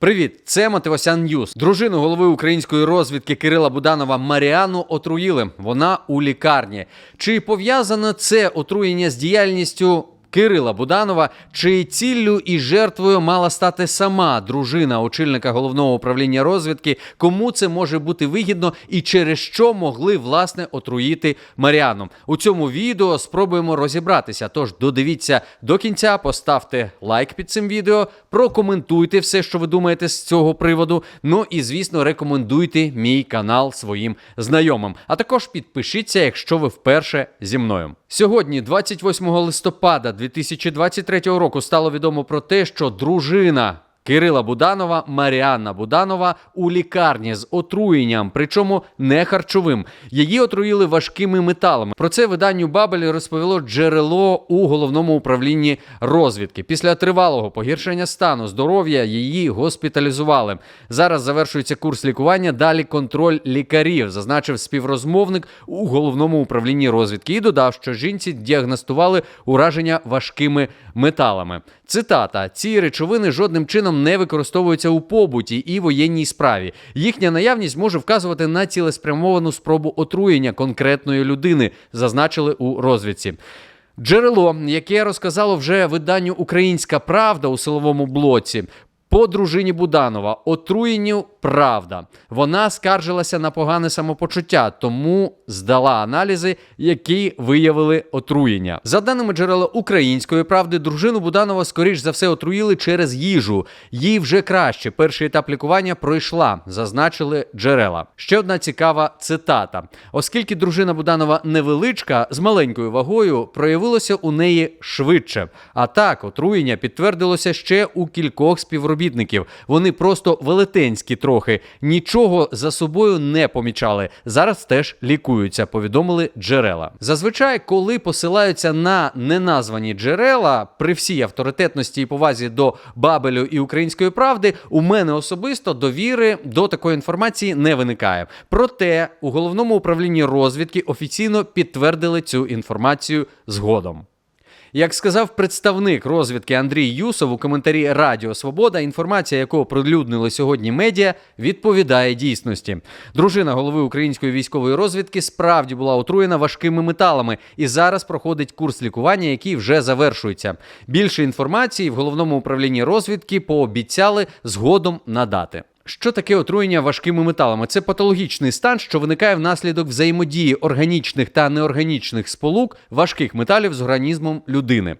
Привіт, це Мотивасян Ньюс. Дружину голови української розвідки Кирила Буданова Маріану отруїли. Вона у лікарні. Чи пов'язане це отруєння з діяльністю? Кирила Буданова, чи ціллю і жертвою мала стати сама дружина очільника головного управління розвідки, кому це може бути вигідно і через що могли власне отруїти Маріану? У цьому відео спробуємо розібратися. Тож додивіться до кінця, поставте лайк під цим відео, прокоментуйте все, що ви думаєте з цього приводу. Ну і звісно, рекомендуйте мій канал своїм знайомим. А також підпишіться, якщо ви вперше зі мною. Сьогодні, 28 листопада 2023 року, стало відомо про те, що дружина. Кирила Буданова, Маріанна Буданова у лікарні з отруєнням, причому не харчовим. Її отруїли важкими металами. Про це виданню Бабель розповіло джерело у головному управлінні розвідки. Після тривалого погіршення стану здоров'я її госпіталізували. Зараз завершується курс лікування. Далі контроль лікарів, зазначив співрозмовник у головному управлінні розвідки. І додав, що жінці діагностували ураження важкими металами. Цитата: ці речовини жодним чином не використовуються у побуті і воєнній справі. Їхня наявність може вказувати на цілеспрямовану спробу отруєння конкретної людини, зазначили у розвідці. Джерело, яке розказало вже виданню Українська Правда у силовому блоці. По дружині Буданова отруєнню правда. Вона скаржилася на погане самопочуття, тому здала аналізи, які виявили отруєння. За даними джерела української правди, дружину Буданова скоріш за все отруїли через їжу. Їй вже краще. Перший етап лікування пройшла, зазначили джерела. Ще одна цікава цитата: оскільки дружина Буданова невеличка з маленькою вагою, проявилося у неї швидше. А так, отруєння підтвердилося ще у кількох співробітників. Вони просто велетенські трохи, нічого за собою не помічали. Зараз теж лікуються, повідомили джерела. Зазвичай, коли посилаються на неназвані джерела, при всій авторитетності і повазі до Бабелю і української правди, у мене особисто довіри до такої інформації не виникає. Проте у головному управлінні розвідки офіційно підтвердили цю інформацію згодом. Як сказав представник розвідки Андрій Юсов у коментарі Радіо Свобода, інформація, яку оприлюднили сьогодні медіа, відповідає дійсності. Дружина голови української військової розвідки справді була отруєна важкими металами і зараз проходить курс лікування, який вже завершується. Більше інформації в головному управлінні розвідки пообіцяли згодом надати. Що таке отруєння важкими металами? Це патологічний стан, що виникає внаслідок взаємодії органічних та неорганічних сполук важких металів з організмом людини.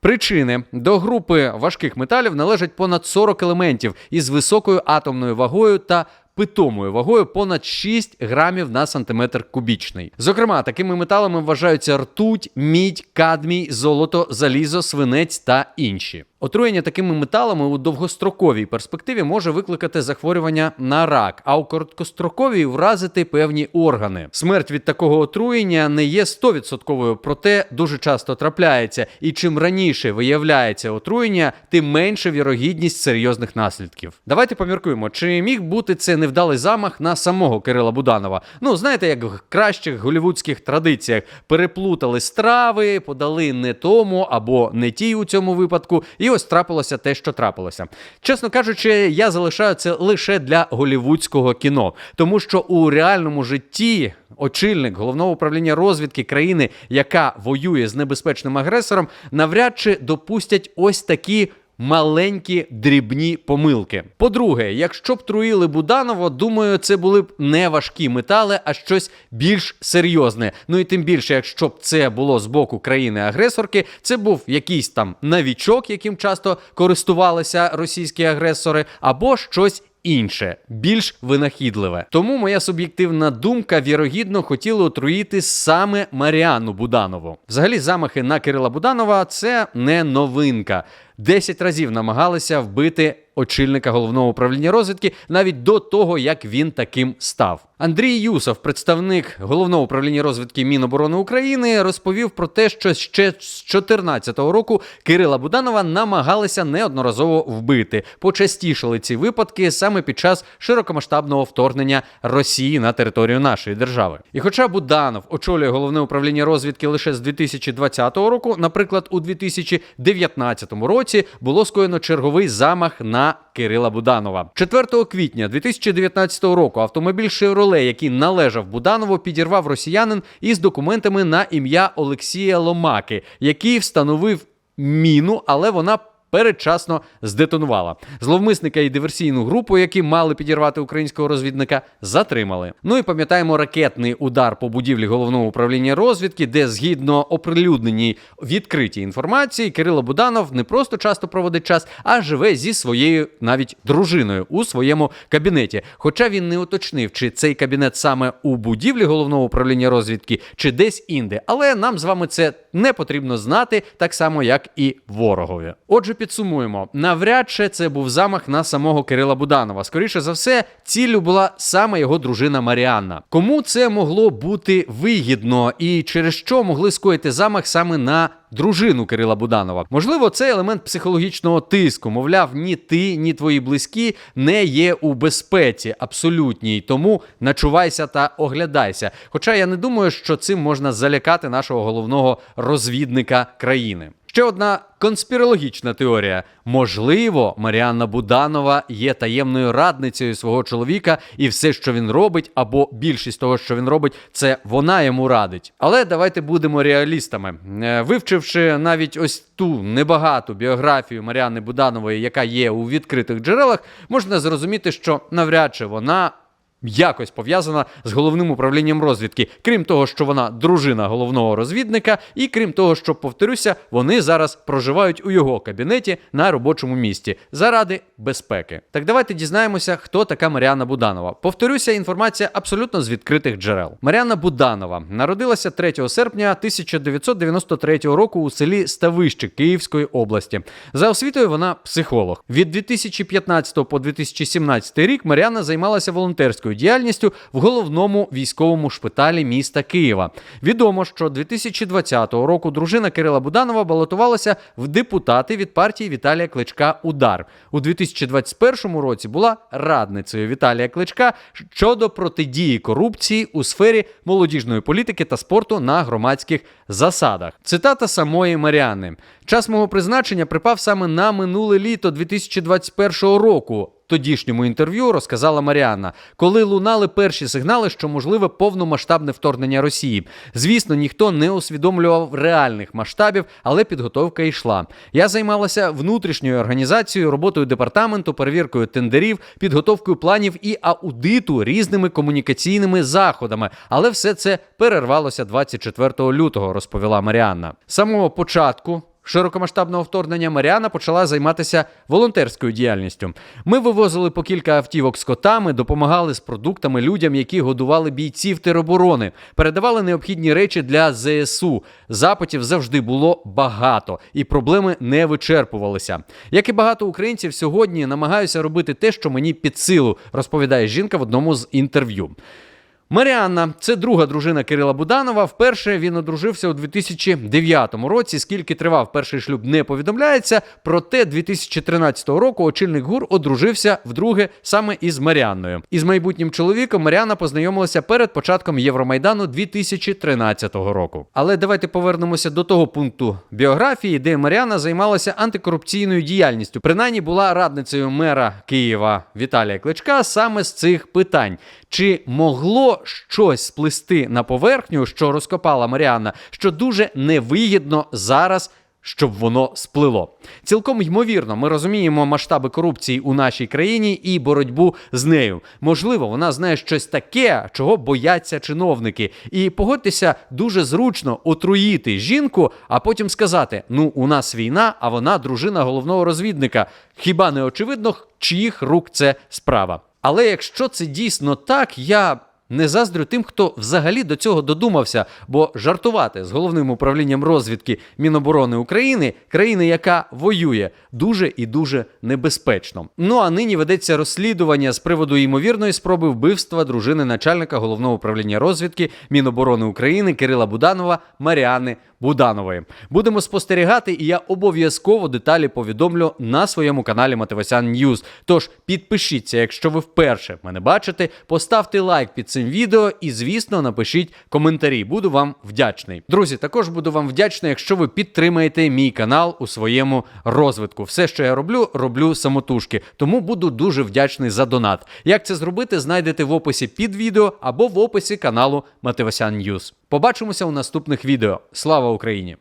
Причини до групи важких металів належать понад 40 елементів із високою атомною вагою та питомою вагою понад 6 грамів на сантиметр кубічний. Зокрема, такими металами вважаються ртуть, мідь, кадмій, золото, залізо, свинець та інші. Отруєння такими металами у довгостроковій перспективі може викликати захворювання на рак, а у короткостроковій вразити певні органи. Смерть від такого отруєння не є 100%, проте дуже часто трапляється. І чим раніше виявляється отруєння, тим менше вірогідність серйозних наслідків. Давайте поміркуємо, чи міг бути це невдалий замах на самого Кирила Буданова. Ну, знаєте, як в кращих голівудських традиціях переплутали страви, подали не тому або не тій у цьому випадку. Ось трапилося те, що трапилося. Чесно кажучи, я залишаю це лише для голівудського кіно, тому що у реальному житті. Очільник головного управління розвідки країни, яка воює з небезпечним агресором, навряд чи допустять ось такі маленькі дрібні помилки. По-друге, якщо б труїли Буданово, думаю, це були б не важкі метали, а щось більш серйозне. Ну і тим більше, якщо б це було з боку країни-агресорки, це був якийсь там навічок, яким часто користувалися російські агресори, або щось. Інше, більш винахідливе. Тому моя суб'єктивна думка вірогідно хотіли отруїти саме Маріану Буданову. Взагалі, замахи на Кирила Буданова це не новинка. Десять разів намагалися вбити очільника головного управління розвідки навіть до того, як він таким став. Андрій Юсов, представник головного управління розвідки Міноборони України, розповів про те, що ще з 2014 року Кирила Буданова намагалися неодноразово вбити. Почастішали ці випадки саме під час широкомасштабного вторгнення Росії на територію нашої держави. І хоча Буданов очолює головне управління розвідки лише з 2020 року, наприклад, у 2019 році було скоєно черговий замах на Кирила Буданова. 4 квітня 2019 року автомобіль Chevrolet, який належав Буданову, підірвав росіянин із документами на ім'я Олексія Ломаки, який встановив міну, але вона передчасно здетонувала. Зловмисника і диверсійну групу, які мали підірвати українського розвідника, затримали. Ну і пам'ятаємо ракетний удар по будівлі головного управління розвідки, де згідно оприлюдненій відкритій інформації, Кирило Буданов не просто часто проводить час, а живе зі своєю навіть дружиною у своєму кабінеті. Хоча він не уточнив, чи цей кабінет саме у будівлі головного управління розвідки, чи десь інде. Але нам з вами це не потрібно знати, так само як і ворогові. Отже, підсумуємо: навряд чи це був замах на самого Кирила Буданова. Скоріше за все, ціллю була саме його дружина Маріанна. Кому це могло бути вигідно і через що могли скоїти замах саме на дружину Кирила Буданова? Можливо, це елемент психологічного тиску. Мовляв, ні ти, ні твої близькі не є у безпеці абсолютній. Тому начувайся та оглядайся. Хоча я не думаю, що цим можна залякати нашого головного розвідника країни. Ще одна конспірологічна теорія. Можливо, Маріанна Буданова є таємною радницею свого чоловіка, і все, що він робить, або більшість того, що він робить, це вона йому радить. Але давайте будемо реалістами. Е, Вивчивши навіть ось ту небагату біографію Маріанни Буданової, яка є у відкритих джерелах, можна зрозуміти, що навряд чи вона якось пов'язана з головним управлінням розвідки, крім того, що вона дружина головного розвідника, і крім того, що повторюся, вони зараз проживають у його кабінеті на робочому місці заради безпеки. Так давайте дізнаємося, хто така Маріана Буданова. Повторюся, інформація абсолютно з відкритих джерел. Маріана Буданова народилася 3 серпня 1993 року у селі Ставище Київської області. За освітою вона психолог. Від 2015 по 2017 рік Маріана займалася волонтерською діяльністю в головному військовому шпиталі міста Києва. Відомо, що 2020 року дружина Кирила Буданова балотувалася в депутати від партії Віталія Кличка Удар. У 2021 році була радницею Віталія Кличка щодо протидії корупції у сфері молодіжної політики та спорту на громадських засадах. Цитата самої Маріани: час мого призначення припав саме на минуле літо 2021 року. Тодішньому інтерв'ю розказала Маріанна, коли лунали перші сигнали, що можливе повномасштабне вторгнення Росії. Звісно, ніхто не усвідомлював реальних масштабів, але підготовка йшла. Я займалася внутрішньою організацією, роботою департаменту, перевіркою тендерів, підготовкою планів і аудиту різними комунікаційними заходами. Але все це перервалося 24 лютого, розповіла Маріанна. З самого початку. Широкомасштабного вторгнення Маріана почала займатися волонтерською діяльністю. Ми вивозили по кілька автівок з котами, допомагали з продуктами людям, які годували бійців тероборони, передавали необхідні речі для ЗСУ. Запитів завжди було багато, і проблеми не вичерпувалися. Як і багато українців, сьогодні намагаюся робити те, що мені під силу, розповідає жінка в одному з інтерв'ю. Маріанна це друга дружина Кирила Буданова. Вперше він одружився у 2009 році. Скільки тривав перший шлюб, не повідомляється. Проте 2013 року очільник гур одружився вдруге саме із Маріанною. Із майбутнім чоловіком Маріанна познайомилася перед початком Євромайдану 2013 року. Але давайте повернемося до того пункту біографії, де Маріанна займалася антикорупційною діяльністю. Принаймні була радницею мера Києва Віталія Кличка саме з цих питань. Чи могло щось сплести на поверхню, що розкопала Маріанна, що дуже невигідно зараз, щоб воно сплило? Цілком ймовірно, ми розуміємо масштаби корупції у нашій країні і боротьбу з нею. Можливо, вона знає щось таке, чого бояться чиновники. І погодьтеся, дуже зручно отруїти жінку, а потім сказати: ну, у нас війна, а вона дружина головного розвідника. Хіба не очевидно, чиїх рук це справа? Але якщо це дійсно так, я не заздрю тим, хто взагалі до цього додумався, бо жартувати з головним управлінням розвідки Міноборони України, країни, яка воює, дуже і дуже небезпечно. Ну а нині ведеться розслідування з приводу ймовірної спроби вбивства дружини начальника головного управління розвідки Міноборони України Кирила Буданова Маріани Буданової. Будемо спостерігати, і я обов'язково деталі повідомлю на своєму каналі Мотивасян Ньюз. Тож підпишіться, якщо ви вперше мене бачите, поставте лайк під цим відео і, звісно, напишіть коментарі. Буду вам вдячний. Друзі, також буду вам вдячний, якщо ви підтримаєте мій канал у своєму розвитку. Все, що я роблю, роблю самотужки. Тому буду дуже вдячний за донат. Як це зробити, знайдете в описі під відео або в описі каналу Мотивасян Ньюз. Побачимося у наступних відео. Слава Україні!